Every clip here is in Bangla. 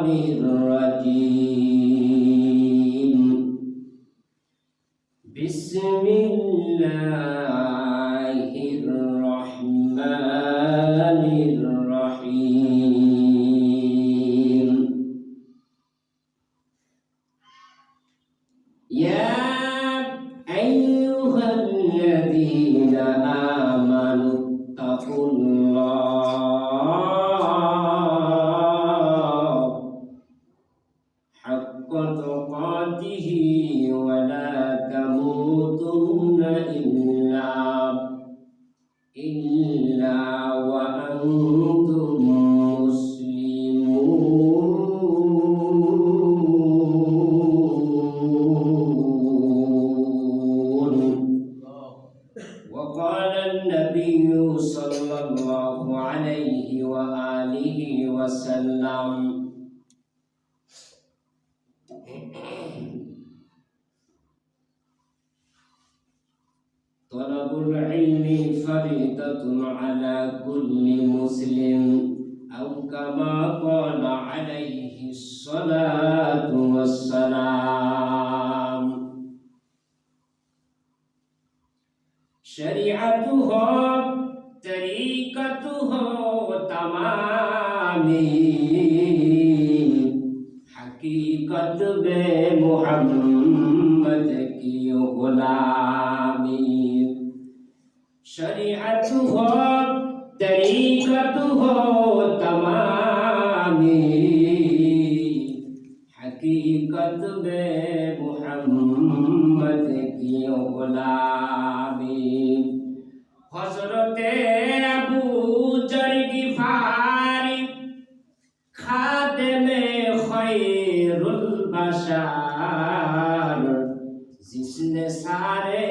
الرجيم بسم الله حق تقاته ولا تموتن إلا إلا وأنتم طلب العلم فريضة على كل مسلم أو كما قال عليه الصلاة والسلام. شريعتها طريقتها تمامي حقیقت بے محمد کی شریعت ہو طریقت ہو تمامی حقیقت بے محمد کی غلامی حضرت ابو جرگی فاری خادم خیر البشر جس نے سارے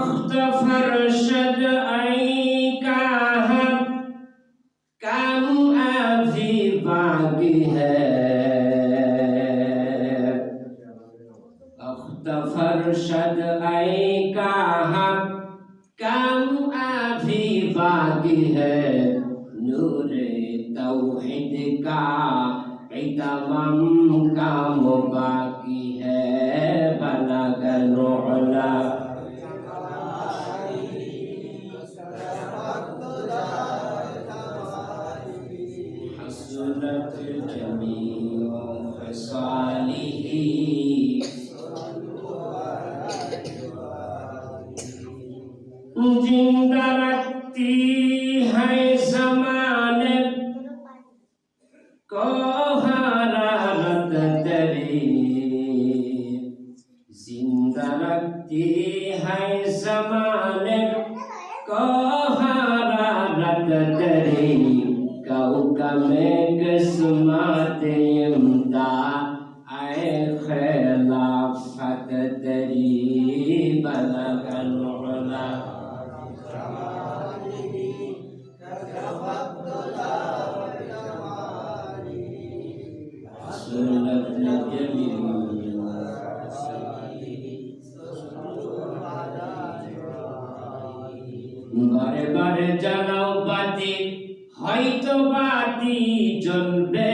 Santa को हरारत तेरी कौका में किस्मत বাতি হয়তো বাতি জ্বলবে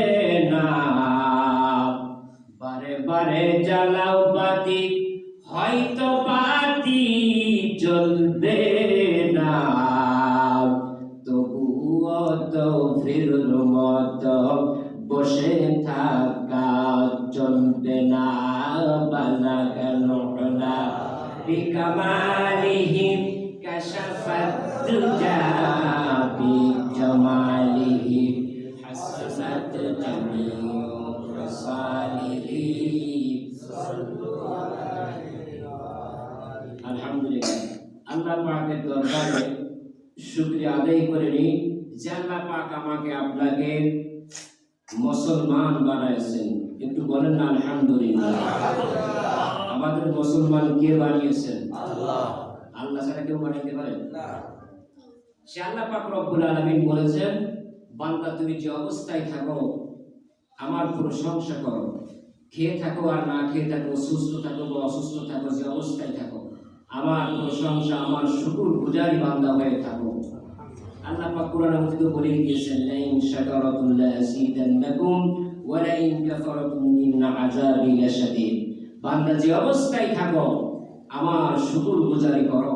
শুকরিয়া আদায় করে নিই। যে আল্লাহ পাক আমাকে আপনাকে মুসলমান বানাইছেন। একটু বলেন না আলহামদুলিল্লাহ। আমাদের মুসলমান কে বানিয়েছেন? আল্লাহ। ছাড়া কেউ বানাইতে পারেন সে আল্লাহ পাক রব্বুল আলামিন বলেছেন বান্দা তুমি যে অবস্থায় থাকো আমার প্রশংসা করো। খেয়ে থাকো আর না খেয়ে থাকো সুস্থ থাকো বা অসুস্থ থাকো যে অবস্থায় থাকো। আমার প্রশংসা, আমার শুকুর গুজারি বান্দা হয়ে থাকো আল্লাহ পাক মধ্যে বলে লাইন ওয়া লাইন কাফারাতুম আযাবি লাশাদীদ। বান্দা যে অবস্থায় থাকো, আমার শুকুর গুজারি করো।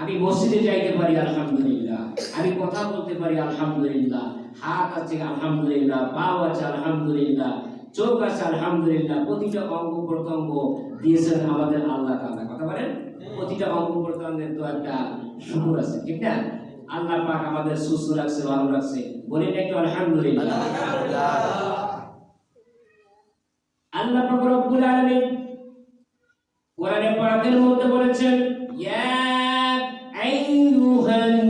আমি মসজিদে যাইতে পারি, আলহামদুলিল্লাহ। আমি কথা বলতে পারি, আলহামদুলিল্লাহ। হাত আছে, আলহামদুলিল্লাহ। পাও আছে, আলহামদুলিল্লাহ। চোখ আছে, আলহামদুলিল্লাহ। প্রতিটা অঙ্গ, প্রত্যঙ্গ দিয়েছেন আমাদের আল্লাহ তাআলা। কথা বলেন? প্রতিটা অঙ্গ প্রত্যঙ্গের তো একটা শুকুর আছে ঠিক না? আল্লাহ পাক আমাদের সুস্থ রাখছে ভালো রাখছে। বলেন একটু আলহামদুলিল্লাহ। আল্লাহ পাক রব্বুল আলামিন কোরআনে পাকের মধ্যে বলেছেন ইয়া আইয়ুহাল্লাযীনা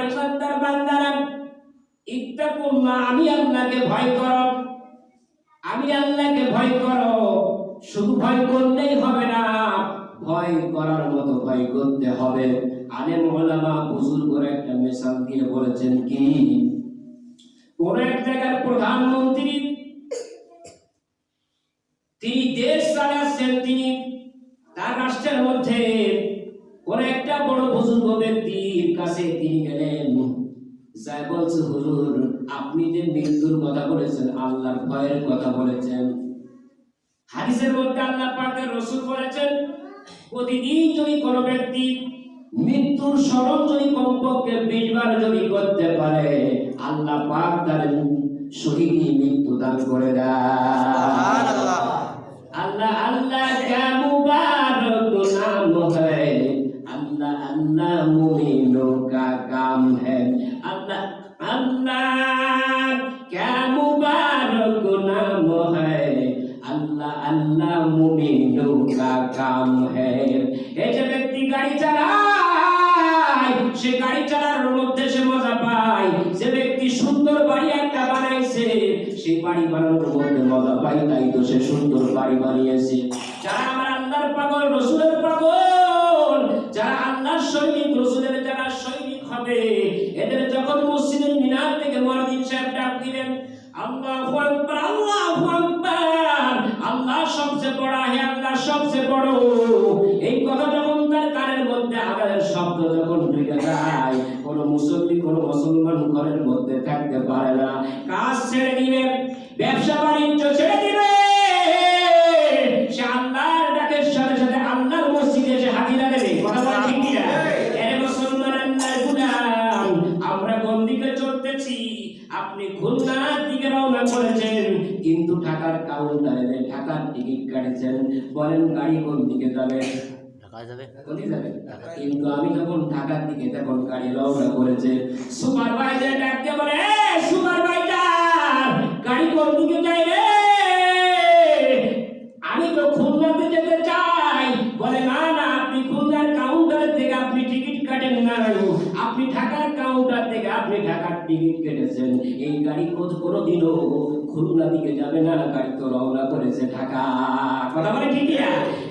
আমার ইমানদার বান্দারা ইত্তাকুল্লাহ আমি আল্লাহকে ভয় করো। আমি আল্লাহকে ভয় করো। শুধু ভয় করলেই হবে না, ভয় করার মতো ভয় করতে হবে। আলেম ওলামা বুজুর্গরা একটা মিসাল দিয়ে বলেছেন কি, কোন এক জায়গার প্রধানমন্ত্রী, তিনি দেশ চালাচ্ছেন, তিনি তার রাষ্ট্রের মধ্যে কোন একটা বড় বুজুর্গ ব্যক্তির কাছে তিনি গেলেন। যাই বলছে হুজুর আপনি যে মৃত্যুর কথা বলেছেন আল্লাহর ভয়ের কথা বলেছেন হাদিসের মধ্যে আল্লাহ পাকের রসুল বলেছেন প্রতিদিন যদি কোন ব্যক্তি মৃত্যুর স্মরণ যদি কমপক্ষে বিশবার যদি করতে পারে আল্লাহ পাক তার শহীদই মৃত্যু দান করে দেয়। আল্লাহ আল্লাহ কে মুবারক নাম হয়। है अल्लाह अल्लाह मुमिनों का काम है अल्लाह अल्लाह क्या मुबारक नाम है अल्लाह अल्लाह मुमिनों का काम है এই যে ব্যক্তি গাড়ি চালায় সে গাড়ি চালানোর মধ্যে সে মজা পায় যে ব্যক্তি সুন্দর বাড়ি একটা বানাইছে সেই বাড়ি বানানোর মধ্যে মজা পায় তাই তো সে সুন্দর বাড়ি বানিয়েছে যারা সৈনিক রসুলের যারা সৈনিক হবে, এদের যখন মিনার থেকে সাহেব ডাক দিলেন, আল্লাহু আকবার আল্লাহু আকবার, আল্লাহ সবচেয়ে বড়, হে আল্লাহ সবচেয়ে বড়। এই কথা যখন তার কানের মধ্যে শব্দ যখন ঢুকে যায়, কোন মুসল্লি, কোন মুসলমান ঘরের মধ্যে থাকতে পারে না। কাজ ছেড়ে দিবে ব্যবসা বাণিজ্য ছেড়ে আপনি খুলনার দিকে রওনা করেছেন কিন্তু ঢাকার কাউন্টারে ঢাকার টিকিট কাটেছেন। বলেন গাড়ি কোন দিকে যাবে? কিন্তু আমি যখন ঢাকার দিকে তখন গাড়ি রওনা করেছে সুপারভাইজার ডাকতে বলে "এ, সুপারভাইজার গাড়ি কোন দিকে যায় রে টিকিট কেটেছেন এই গাড়ি কোথ কোনোদিনও খুলনা দিকে যাবে না, গাড়ি তো রওনা করেছে ঢাকা। কথা বলে ঠিক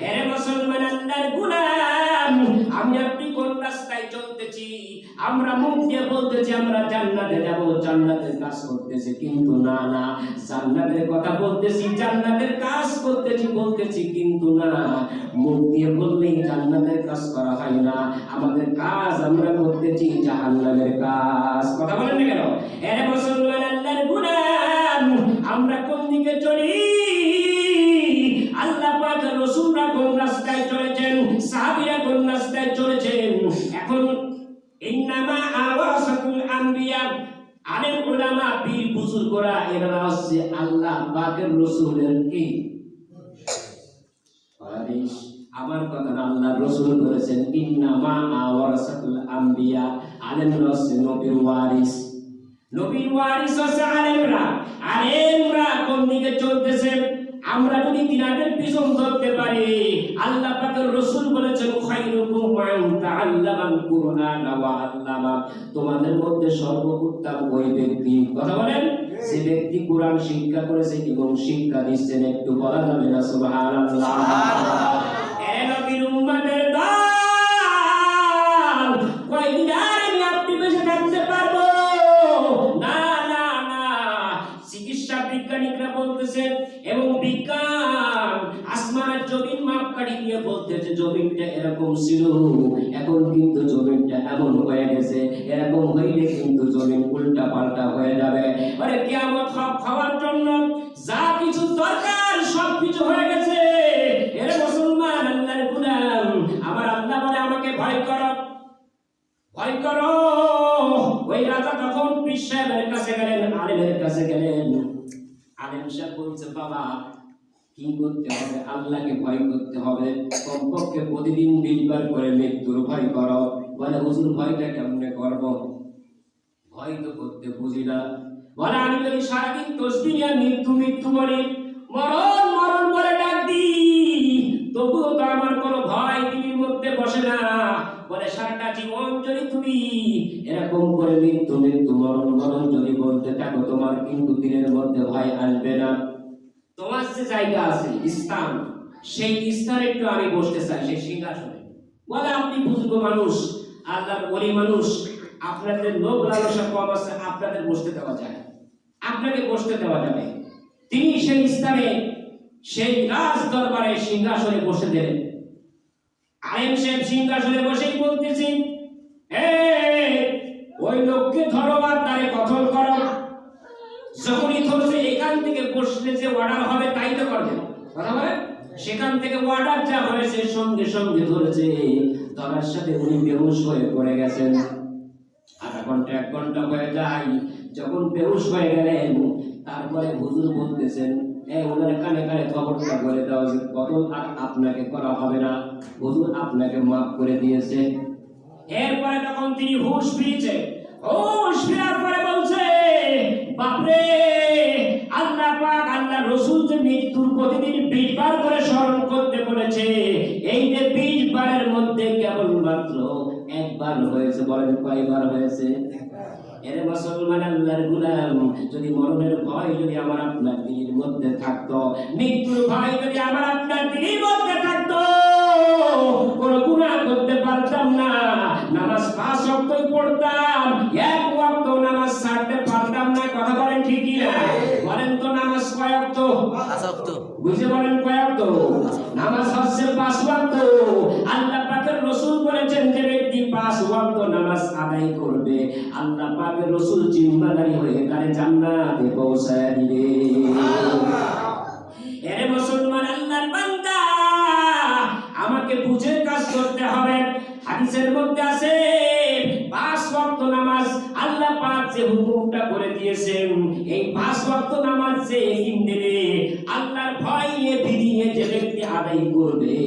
এরে মুসলমান আমি আপনি কোন রাস্তায় চলতেছি আমরা মুখ দিয়ে বলতেছি, আমরা জান্নাতে যাব, জান্নাতের কাজ করতেছি। কিন্তু না না, জান্নাতের কথা বলতেছি, জান্নাতের কাজ করতেছি, বলতেছি, কিন্তু না, মুখ দিয়ে বললেই জান্নাতের কাজ করা হয় না। আমাদের কাজ আমরা করতেছি, জাহান্নামের কাজ। কথা বলেন না কেন? এরে মুসলমান আল্লাহর গুলাম আমরা কোন দিকে চলি? হচ্ছে আল্লাহ পাকের রাসূলের কি আমার কথা আল্লাহ রাসূল বলেছেন ইন্নামা আওয়াসাতুল আম্বিয়া আলেমরা হচ্ছে নবীর ওয়ারিস নবীর ওয়ারিস হচ্ছে আলেমরা আলেমরা কোন দিকে চলতেছে আমরা যদি তিনাদের পিছন ধরতে পারি আল্লাহ পাকের রাসূল বলেছেন খায়রুকুম মান তাআল্লামাল কুরআন ওয়া আল্লামা তোমাদের মধ্যে সর্বোত্তম ওই ব্যক্তি কথা বলেন যে ব্যক্তি কোরআন শিক্ষা করেছে এবং শিক্ষা দিচ্ছেন একটু বলা যাবে না? সুবহানাল্লাহ। এ নবীর উম্মতের দল। কয়দিন আর আমি আপনি বেঁচে থাকতে পারব? না না না। চিকিৎসা বিজ্ঞানীরা বলতেছেন এবং বিজ্ঞান আসমানের জমিন মাপকাঠি দিয়ে বলতেছে জমিনটা এরকম ছিল, এখন কিন্তু জমিনটা এমন হয়ে গেছে, এরকম হইলে কিন্তু জমিন উল্টা পাল্টা হয়ে যাবে। আরে কিয়ামত সব খাওয়ার জন্য যা কিছু দরকার সব কিছু হয়ে গেছে। মুসলমান, আল্লাহর গুলাম, আমার আল্লাহ বলে আমাকে ভয় করো। ভয় করো। ওই রাজা তখন পীর সাহেবের কাছে গেলেন কাছে গেলেন। সাহেব বলছে, বাবা কি করতে হবে? আল্লাহকে ভয় করতে হবে। কমপক্ষে প্রতিদিন বিশবার করে মৃত্যুর ভয় করো। বলে, হুজুর, ভয়টা কেমনে করব? ভয় তো করতে বুঝি না। বলে, আমি যদি সারাদিন তসবি নিয়ে মৃত্যু মৃত্যু বলি, মরণ মরণ বলে ডাক দিই, তবুও তো আমার কোনো ভয় দিদির মধ্যে বসে না। বলে, সারাটা জীবন যদি তুমি এরকম করে মৃত্যু মৃত্যু, মরণ মরণ যদি বলতে থাকো, তোমার কিন্তু দিনের মধ্যে ভয় আসবে না। যে জায়গা আছে, স্থান। সেই স্থানে একটু আমি বসতে চাই, সেই সিংহাসনে। বলে আপনি বুঝব মানুষ, আল্লাহর ওলি মানুষ, আপনাদের লোক লালসা কম আছে, আপনাদের বসতে দেওয়া যায়। আপনাকে বসতে দেওয়া যাবে। তিনি সেই স্থানে, সেই রাজ দরবারে সিংহাসনে বসে দিলেন। আলেম সাহেব সিংহাসনে বসেই বলতেছি ওই লোককে ধরো আর তারে কথন করো। যখনই ধরছে এখান থেকে বসলে যে অর্ডার হবে, তাই তো করবে। কথা সেখান থেকে অর্ডার যা হয়েছে, সঙ্গে সঙ্গে ধরেছে। ধরার সাথে উনি বেহুশ হয়ে পড়ে গেছেন। আধা ঘণ্টা, এক ঘণ্টা হয়ে যায়। যখন বেহুশ হয়ে গেলেন, তারপরে হুজুর বলতেছেন বাপরে যে মৃত্যুর প্রতিদিন বিশ বার করে স্মরণ করতে বলেছে, এই যে বিশ বারের মধ্যে কেবলমাত্র একবার হয়েছে, বলেন কয়বার হয়েছে? এরে মুসলমান আল্লাহর গুলাম, যদি মরণের ভয় যদি আমার আপনার দিনের মধ্যে থাকতো, মৃত্যুর ভয় যদি আমার আপনার দিনের মধ্যে থাকতো করতে পারতাম না। নামাজ পাঁচ পড়তাম, এক নামাজ ছাড়তে পারতাম না, কথা বলেন ঠিকই না। তো নামাজ কয় ওয়াক্ত আসক্ত বুঝে বলেন কয়েক তো নামাজ হচ্ছে পাঁচ ওয়াক্ত আল্লাহ পাকের রসুল বলেছেন যে ব্যক্তি পাঁচ ওয়াক্ত নামাজ আদায় করবে আল্লাহ পাকের রসুল জিম্মাদারি হয়ে তারে জান্নাতে পৌঁছায় দিবে। এরে মুসলমান আল্লাহর বান্দা আমাকে বুঝে কাজ করতে হবে। হাদিসের মধ্যে আছে পাঁচ ওয়াক্ত নামাজ আল্লাহ পাক যে হুকুমটা করে দিয়েছেন, এই পাঁচ ওয়াক্ত নামাজ যে দিন আল্লাহর ভয় ফিরিয়ে যে ব্যক্তি আদায় করবে।